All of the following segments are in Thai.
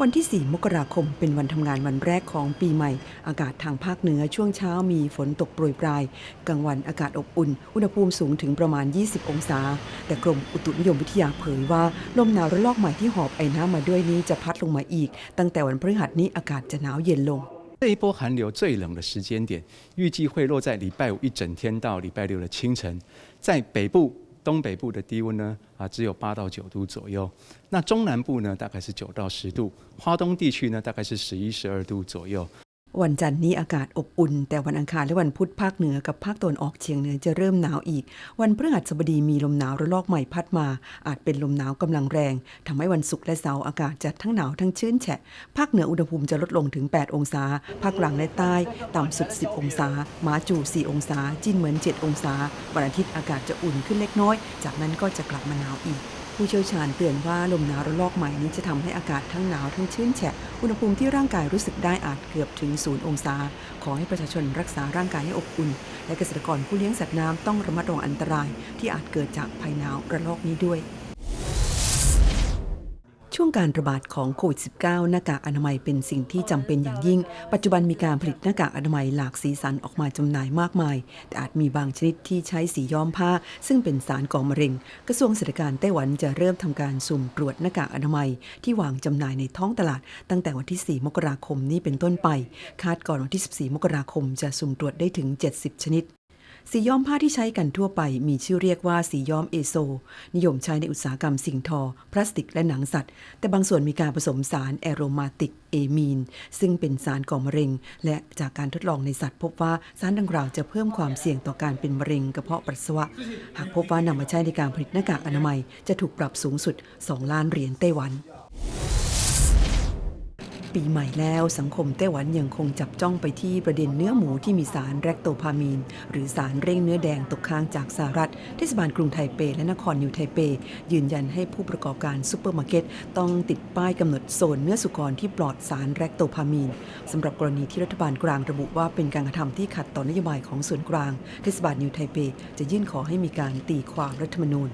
วันที่ 4 มกราคม เป็นวันทำงานวันแรกของปีใหม่ อากาศทางภาคเหนือช่วงเช้ามีฝนตกโปรยปลาย กลางวันอากาศอบอุ่น อุณหภูมิสูงถึงประมาณ 20 องศา แต่กรมอุตุนิยมวิทยาเผยว่า ลมหนาวระลอกใหม่ที่หอบไอน้ำมาด้วยนี้จะพัดลงมาอีก ตั้งแต่วันพฤหัสนี้อากาศจะหนาวเย็นลง 这一波寒流最冷的时间点，预计会落在礼拜五一整天到礼拜六的清晨，在北部、 东北部的低温呢啊只有八到九度左右，那中南部呢大概是九到十度，花东地区呢大概是十一十二度左右。 วันจันทร์นี้อากาศอบอุ่น แต่วันอังคารและวันพุธภาคเหนือกับภาคตะวันออกเฉียงเหนือจะเริ่มหนาวอีก วันพฤหัสบดีมีลมหนาวระลอกใหม่พัดมา อาจเป็นลมหนาวกำลังแรงทำให้วันศุกร์และเสาร์อากาศจะทั้งหนาวทั้งชื้นแฉะ ภาคเหนืออุณหภูมิจะลดลงถึง 8 องศา ภาคกลางและใต้ ต่ำสุด 10 องศาหมาจู 4 องศาจีนเหมือน 7 องศา วันอาทิตย์อากาศจะอุ่นขึ้นเล็กน้อย จากนั้นก็จะกลับมาหนาวอีก ผู้เชี่ยวชาญเตือนว่าลมหนาวระลอกใหม่นี้จะทำให้อากาศทั้งหนาวทั้งชื้นแฉะ อุณหภูมิที่ร่างกายรู้สึกได้อาจเกือบถึงศูนย์องศา ขอให้ประชาชนรักษาร่างกายให้อบอุ่น และเกษตรกรผู้เลี้ยงสัตว์น้ำต้องระมัดระวังอันตราย ที่อาจเกิดจากภัยหนาวระลอกนี้ด้วย ช่วงการระบาดของโควิด -19 หน้ากากอนามัยเป็นสิ่งที่จำเป็นอย่างยิ่ง ปัจจุบันมีการผลิตหน้ากากอนามัยหลากสีสันออกมาจำหน่ายมากมาย แต่อาจมีบางชนิดที่ใช้สีย้อมผ้า ซึ่งเป็นสารก่อมะเร็ง กระทรวงเศรษฐการไต้หวันจะเริ่มทำการสุ่มตรวจหน้ากากอนามัย ที่วางจำหน่ายในท้องตลาด ตั้งแต่วันที่ 4 มกราคมนี้เป็นต้นไป คาดก่อนวันที่ 14 มกราคมจะสุ่มตรวจได้ถึง 70 ชนิด สีย้อมผ้าที่ใช้กันทั่วไปมีชื่อเรียกว่าสีย้อมเอโซ นิยมใช้ในอุตสาหกรรมสิ่งทอ พลาสติกและหนังสัตว์ แต่บางส่วนมีการผสมสารแอโรมาติกเอมีน ซึ่งเป็นสารก่อมะเร็ง และจากการทดลองในสัตว์พบว่าสารดังกล่าวจะเพิ่มความเสี่ยงต่อการเป็นมะเร็งกระเพาะปัสสาวะ หากพบว่านำมาใช้ในการผลิตหน้ากากอนามัยจะถูกปรับสูงสุด 2 ล้านเหรียญไต้หวัน ปีใหม่แล้วสังคมไต้หวันยังคงจับจ้องไปที่ประเด็นเนื้อหมูที่มีสารแรคโตพามีน หรือสารเร่งเนื้อแดงตกค้างจากสหรัฐเทศบาลกรุงไทเป และนครนิวไทเป ยืนยันให้ผู้ประกอบการซูเปอร์มาร์เก็ตต้องติดป้ายกำหนดโซนเนื้อสุกรที่ปลอดสารแรคโตพามีนสำหรับกรณีที่รัฐบาลกลางระบุว่าเป็นการกระทำที่ขัดต่อนโยบายของส่วนกลาง เทศบาลนิวไทเป จะยื่นขอให้มีการตีความรัฐธรรมนูญ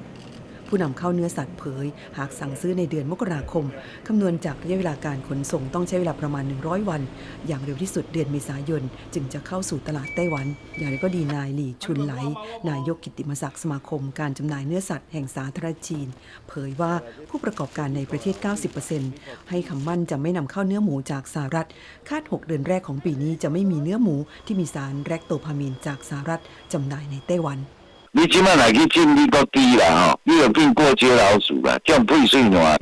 ผู้นำเข้าเนื้อสัตว์เผย หากสั่งซื้อในเดือนมกราคมคำนวณจากระยะเวลาการขนส่งต้องใช้เวลาประมาณ 100 วัน อย่างเร็วที่สุดเดือนเมษายน จึงจะเข้าสู่ตลาดไต้หวัน อย่างไรก็ดีนายหลี่ชุนไหล นายกกิติมศักดิ์สมาคม การจำหน่ายเนื้อสัตว์แห่งสาธารณจีน เผยว่าผู้ประกอบการในประเทศ 90%ให้คำมั่นจะไม่นำเข้าเนื้อหมูจากสหรัฐ คาด 6 เดือนแรกของปีนี้จะไม่มีเนื้อหมูที่มีสารแรคโตพามีนจากสหรัฐจำหน่ายในไต้หวัน 你即摆来去进你个猪啦吼，你有变过街老鼠啦，这样配水卵。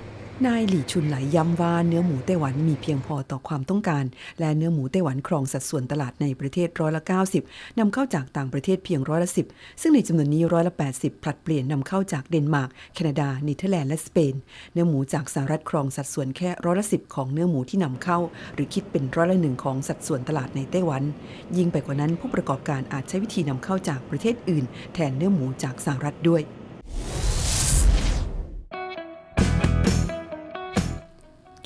นายหลี่ชุนไหลย้ำว่าเนื้อหมูไต้หวันมีเพียงพอต่อความต้องการ และเนื้อหมูไต้หวันครองสัดส่วนตลาดในประเทศร้อยละ 90 นำเข้าจากต่างประเทศเพียงร้อยละ 10 ซึ่งในจำนวนนี้ร้อยละ 80 ผลัดเปลี่ยนนำเข้าจากเดนมาร์ก แคนาดาเนเธอร์แลนด์และสเปน เนื้อหมูจากสหรัฐครองสัดส่วนแค่ร้อยละ 10 ของเนื้อหมูที่นำเข้า หรือคิดเป็นร้อยละหนึ่งของสัดส่วนตลาดในไต้หวัน ยิ่งไปกว่านั้นผู้ประกอบการอาจใช้วิธีนำเข้าจากประเทศอื่น แทนเนื้อหมูจากสหรัฐด้วย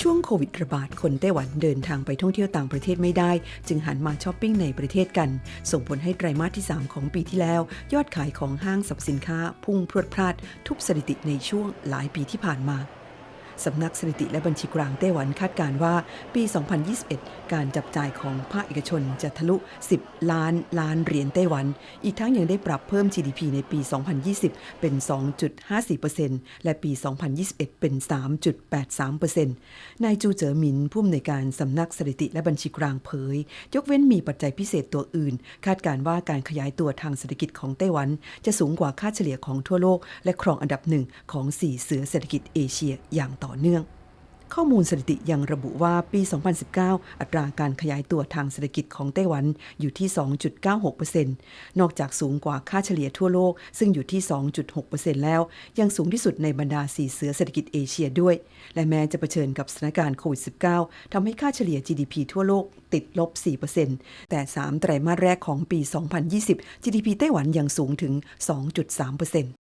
ช่วงโควิดระบาดคนไต้หวันเดินทางไปท่องเที่ยวต่างประเทศไม่ได้ จึงหันมาช้อปปิ้งในประเทศกัน ส่งผลให้ไตรมาสที่ 3 ของปีที่แล้ว ยอดขายของห้างสรรพสินค้า พุ่งพรวดพลาดทุบสถิติในช่วงหลายปีที่ผ่านมา สำนักสถิติและบัญชีกลางไต้หวันคาดการว่าปี 2021 การจับจ่ายของภาคเอกชนจะทะลุ 10 ล้านล้านเหรียญไต้หวัน อีกทั้งยังได้ปรับเพิ่ม GDP ในปี 2020 เป็น 2.54%และปี 2021 เป็น 3.83%นายจูเจ๋อหมินผู้อำนวยการสำนักสถิติและบัญชีกลางเผย ยกเว้นมีปัจจัยพิเศษตัวอื่น คาดการว่าการขยายตัวทางเศรษฐกิจของไต้หวัน จะสูงกว่าค่าเฉลี่ยของทั่วโลก และครองอันดับหนึ่งของ4เสือเศรษฐกิจเอเชียอย่างต่อเนื่อง ข้อมูลสถิติยังระบุว่าปี 2019 อัตราการขยายตัวทางเศรษฐกิจของไต้หวันอยู่ที่ 2.96%นอกจากสูงกว่าค่าเฉลี่ยทั่วโลก ซึ่งอยู่ที่ 2.6%แล้ว ยังสูงที่สุดในบรรดาสีเสือเศรษฐกิจเอเชียด้วย และแม้จะเผชิญกับสถานการณ์โควิด -19 ทำให้ค่าเฉลี่ย GDP ทั่วโลกติดลบ 4%แต่ 3 ไตรมาสแรกของปี 2020 GDP ไต้หวันยังสูงถึง 2.3%